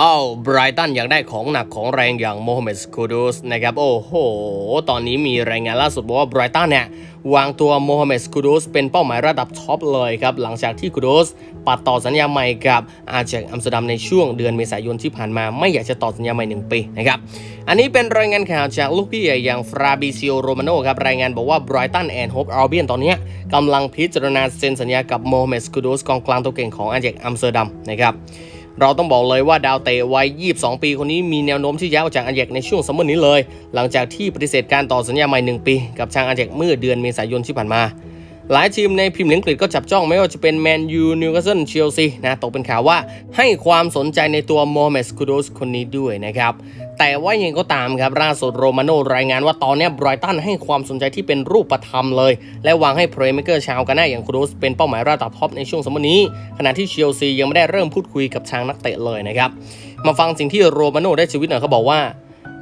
อ้าวไบรตันอยากได้ของหนักของแรงอย่างโมฮัมเหม็ดคูดูสนะครับ โอ้โห ตอนนี้มีรายงานล่าสุดบอกว่าไบรตันเนี่ยวางตัวโมฮัมเหม็ดคูดูสเป็นเป้าหมายระดับท็อปเลยครับ หลังจากที่คูดูสปัดต่อสัญญาใหม่กับอาเจกอัมสเตอร์ดัมในช่วงเดือนเมษายนที่ผ่านมาไม่อยากจะต่อสัญญาใหม่ 1 ปีนะครับ อันนี้เป็นรายงานข่าวจากลูกพี่ใหญ่อย่างฟราบิซิโอโรมาโนครับรายงานบอกว่าไบรตันแอนด์โฮปอัลเบียนตอนนี้กำลังพิจารณาเซ็นสัญญากับโมฮัมเหม็ดคูดูสกองกลางตัวเก่งของอาเจกอัมสเตอร์ดัมนะครับ เราต้องบอกเลยว่าดาวเตะวัย 22 ปีคนนี้มีแนวโน้มที่ย้ายออกจากอันเยกในช่วงซัมมตินี้เลย หลังจากที่ปฏิเสธการต่อสัญญาใหม่ 1 ปี กับทางอันเยกเมื่อเดือนเมษายนที่ผ่านมา หลายทีมในพรีเมียร์ลีกอังกฤษก็จับจ้องไม่ว่าจะเป็นแมนยูนิวคาสเซิลเชลซีนะตกเป็นข่าวว่าให้ความสนใจในตัวโมฮัมเหม็ดสคูโดสคนนี้ด้วยนะครับ แต่ว่ายังก็ตามครับล่าสุดโรมาโนรายงานว่าตอนนี้ไบรตันให้ความสนใจที่เป็นรูปธรรมเลย และวางให้เพลย์เมเกอร์ชาวกาน่าอย่างคูสเป็นเป้าหมายระดับท็อปในช่วงสมนี้ ขณะที่เชลซียังไม่ได้เริ่มพูดคุยกับทางนักเตะเลยนะครับ มาฟังสิ่งที่โรมาโนได้ชีวิตหน่อยเขาบอกว่า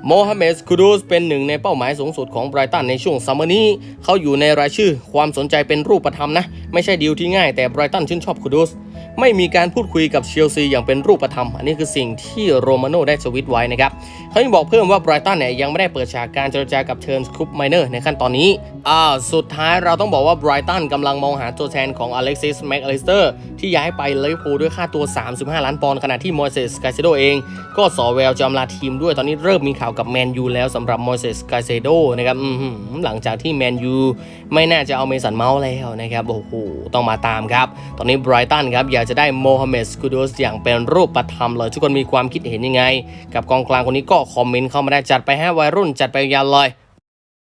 โมฮัมเหม็ดคูดูสเป็นหนึ่งในเป้าหมายสูงสุดของไบรตันในช่วงซัมเมอร์นี้ เขาอยู่ในรายชื่อความสนใจเป็นรูปธรรมนะ ไม่ใช่ดีลที่ง่ายแต่ไบรตันชื่นชอบคูดูส ไม่มีการพูดคุยกับเชลซีอย่างเป็นรูปธรรม อันนี้คือสิ่งที่โรมาโน่ได้สวิตไว้นะครับเขายังบอกเพิ่มว่าไบรตันเนี่ยยังไม่ได้เปิดฉากการเจรจากับเทิร์นคุปไมเนอร์ในขั้นตอนนี้อ่าสุดท้ายเราต้องบอกว่าไบรตันกำลังมองหาตัวแทนของอเล็กซิสแม็กอลิสเตอร์ที่ย้ายไปลิเวอร์พูลด้วยค่าตัว 35 ล้านปอนด์ขณะที่มอยเซสกาเซโดเอง ก็สอแววจะอำลาทีมด้วยตอนนี้เริ่มมีข่าวกับแมนยูแล้วสำหรับมอยเซสกาเซโดนะครับอื้อหือหลังจากที่แมนยูไม่น่าจะเอาเมสันเมาส์แล้วนะครับโอ้โหต้องมาตามครับ ตอนนี้ไบรตันครับอยากจะได้โมฮัมเหม็ดสคูดูสอย่างเป็นรูปธรรมเลยทุกคนมีความคิดเห็นยังไง กับกองกลางคนนี้ก็คอมเมนต์เข้ามาได้จัดไปให้วัยรุ่นจัดไปยาวเลย